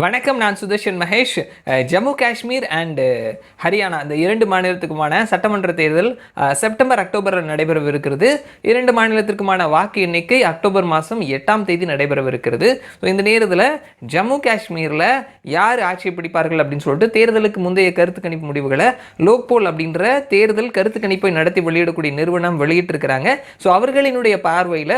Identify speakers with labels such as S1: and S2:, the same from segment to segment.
S1: வணக்கம் நான் சுதர்ஷன் மகேஷ். ஜம்மு காஷ்மீர் அண்டு ஹரியானா இந்த இரண்டு மாநிலத்துக்குமான சட்டமன்ற தேர்தல் செப்டம்பர் அக்டோபரில் நடைபெறவிருக்கிறது. இரண்டு மாநிலத்திற்குமான வாக்கு எண்ணிக்கை அக்டோபர் மாதம் எட்டாம் தேதி நடைபெறவிருக்கிறது. ஸோ இந்த நேரத்தில் ஜம்மு காஷ்மீரில் யார் ஆட்சி பிடிப்பார்கள் அப்படின்னு சொல்லிட்டு தேர்தலுக்கு முந்தைய கருத்து கணிப்பு முடிவுகளை லோக்போல் அப்படின்ற தேர்தல் கருத்து கணிப்பை நடத்தி வெளியிடக்கூடிய நிறுவனம் வெளியிட்டிருக்கிறாங்க. ஸோ அவர்களினுடைய பார்வையில்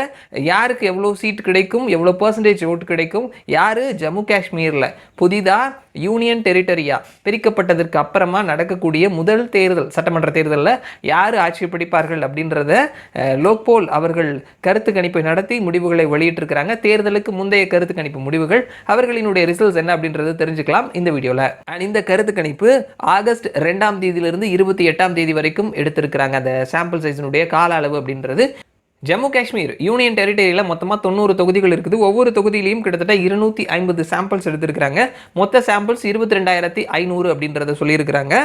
S1: யாருக்கு எவ்வளோ சீட் கிடைக்கும் எவ்வளோ பர்சன்டேஜ் ஓட்டு கிடைக்கும் யார் ஜம்மு காஷ்மீரில் புதிதாக யூனியன் டெரிட்டரியா? பிரிக்கப்பட்டதற்கு அப்புறமா நடக்கக்கூடிய முதல் தேர்தல் சட்டமன்ற தேர்தலில் யார் ஆட்சி பிடிப்பார்கள் அப்படின்றத லோக்போல் அவர்கள் கருத்து கணிப்பை நடத்தி முடிவுகளை வெளியிட்டிருக்கிறாங்க. தேர்தலுக்கு முந்தைய கருத்து கணிப்பு முடிவுகள் அவர்களினுடைய ரிசல்ட்ஸ் என்ன அப்படின்றது தெரிஞ்சுக்கலாம் இந்த வீடியோவில் அண்ட் இந்த கருத்து கணிப்பு ஆகஸ்ட் ரெண்டாம் தேதியிலிருந்து இருபத்தி எட்டாம் தேதி வரைக்கும் எடுத்திருக்கிறாங்க. அந்த சாம்பிள் சைஸினுடைய கால அளவு அப்படின்றது. ஜம்மு காஷ்மீர் யூனியன் டெரிட்டரியில் மொத்தமாக தொண்ணூறு தொகுதிகள் இருக்குது. ஒவ்வொரு தொகுதியிலையும் கிட்டத்தட்ட இருநூற்றி ஐம்பது சாம்பிள்ஸ் எடுத்திருக்கிறாங்க. மொத்த சாம்பிள்ஸ் இருபத்தி ரெண்டாயிரத்தி ஐநூறு அப்படின்றத சொல்லியிருக்கிறாங்க.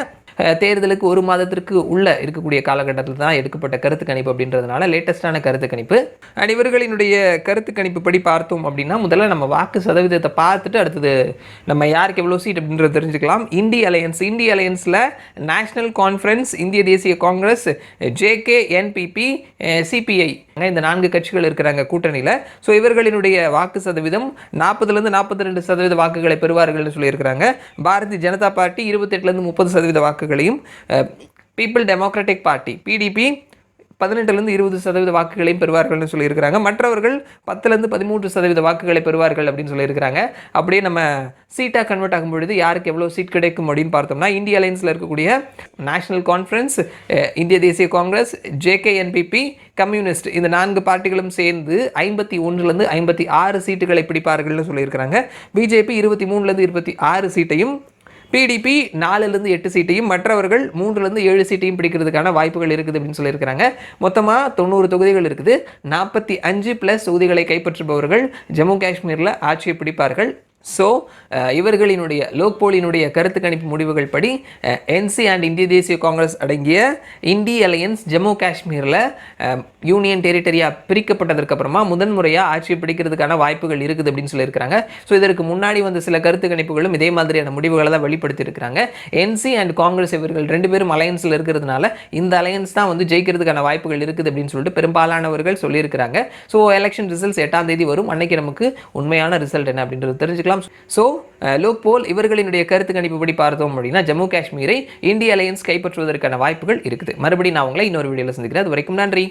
S1: தேர்தலுக்கு ஒரு மாதத்திற்கு உள்ள இருக்கக்கூடிய காலகட்டத்தில் தான் எடுக்கப்பட்ட கருத்து கணிப்பு அப்படின்றதுனால லேட்டஸ்டான கருத்து கணிப்பு. அண்ட் இவர்களினுடைய கருத்து கணிப்பு படி பார்த்தோம் அப்படின்னா முதல்ல நம்ம வாக்கு சதவீதத்தை பார்த்துட்டு அடுத்தது நம்ம யாருக்கு எவ்வளோ சீட் அப்படின்றத தெரிஞ்சுக்கலாம். இந்தி அலையன்ஸ் இந்தி அலையன்ஸில் நேஷனல் கான்ஃபரன்ஸ் இந்திய தேசிய காங்கிரஸ் ஜேகே என்பிபி சிபிஐ இந்த நான்கு கட்சிகள் இருக்கிறாங்க கூட்டணியில். ஸோ இவர்களினுடைய வாக்கு சதவீதம் நாற்பதுலேருந்து நாற்பத்தி ரெண்டு சதவீத வாக்குகளை பெறுவார்கள்னு சொல்லியிருக்கிறாங்க. பாரதிய ஜனதா பார்ட்டி இருபத்தெட்டுலேருந்து முப்பது சதவீத வாக்குகளையும் பீப்புள் டெமோக்ராட்டிக் பார்ட்டி பிடிபி பதினெட்டுலேருந்து இருபது சதவீத வாக்குகளையும் பெறுவார்கள்னு சொல்லியிருக்கிறாங்க. மற்றவர்கள் பத்துலேருந்து பதிமூன்று சதவீத வாக்குகளை பெறுவார்கள் அப்படின்னு சொல்லியிருக்கிறாங்க. அப்படியே நம்ம சீட்டாக கன்வெர்ட் ஆகும் பொழுது யாருக்கு எவ்வளோ சீட் கிடைக்கும் அப்படின்னு பார்த்தோம்னா இந்திய அலையன்ஸில் இருக்கக்கூடிய நேஷனல் கான்ஃபரன்ஸ் இந்திய தேசிய காங்கிரஸ் ஜேகேஎன்பிபி கம்யூனிஸ்ட் இந்த நான்கு பார்ட்டிகளும் சேர்ந்து ஐம்பத்தி ஒன்றுலேருந்து ஐம்பத்தி ஆறு சீட்டுகளை பிடிப்பார்கள்னு சொல்லியிருக்கிறாங்க. பிஜேபி இருபத்தி மூணுலேருந்து இருபத்தி ஆறு சீட்டையும் பிடிபி நாலுலேருந்து எட்டு சீட்டையும் மற்றவர்கள் மூன்றுலேருந்து ஏழு சீட்டையும் பிடிக்கிறதுக்கான வாய்ப்புகள் இருக்குது அப்படின்னு சொல்லியிருக்கிறாங்க. மொத்தமாக தொண்ணூறு தொகுதிகள் இருக்குது. நாற்பத்தி அஞ்சு ப்ளஸ் தொகுதிகளை கைப்பற்றுபவர்கள் ஜம்மு காஷ்மீரில் ஆட்சியை பிடிப்பார்கள். ஸோ uh, இவர்களினுடைய லோக்போலினுடைய கருத்து கணிப்பு முடிவுகள் படி என்சி அண்ட் இந்திய தேசிய காங்கிரஸ் அடங்கிய இந்தி அலையன்ஸ் ஜம்மு காஷ்மீரில் um, யூனியன் டெரிட்டரியாக பிரிக்கப்பட்டதற்கு அப்புறமா முதன்முறையாக ஆட்சி பிடிக்கிறதுக்கான வாய்ப்புகள் இருக்குது அப்படின்னு சொல்லியிருக்கிறாங்க. ஸோ இதற்கு முன்னாடி வந்த சில கருத்து கணிப்புகளும் இதே மாதிரியான முடிவுகளை தான் வெளிப்படுத்தியிருக்கிறாங்க. என்சி அண்ட் காங்கிரஸ் இவர்கள் ரெண்டு பேரும் அலையன்ஸில் இருக்கிறதுனால இந்த அலையன்ஸ் தான் வந்து ஜெயிக்கிறதுக்கான வாய்ப்புகள் இருக்குது அப்படின்னு சொல்லிட்டு பெரும்பாலானவர்கள் சொல்லியிருக்கிறாங்க. ஸோ எலெக்ஷன் ரிசல்ட்ஸ் எட்டாம் தேதி வரும். அன்னைக்கு நமக்கு உண்மையான ரிசல்ட் என்ன அப்படின்றது தெரிஞ்சுக்கலாம். ஸோ லோக் போல் இவர்களினுடைய கருத்து கணிப்புப்படி பார்த்தோம் அப்படின்னா ஜம்மு காஷ்மீரை இந்திய அலையன்ஸ் கைப்பற்றுவதற்கான வாய்ப்புகள் இருக்குது. மறுபடியும் நான் உங்களை இன்னொரு வீடியோவில் சந்திக்கிறேன். அது வரைக்கும் நன்றி.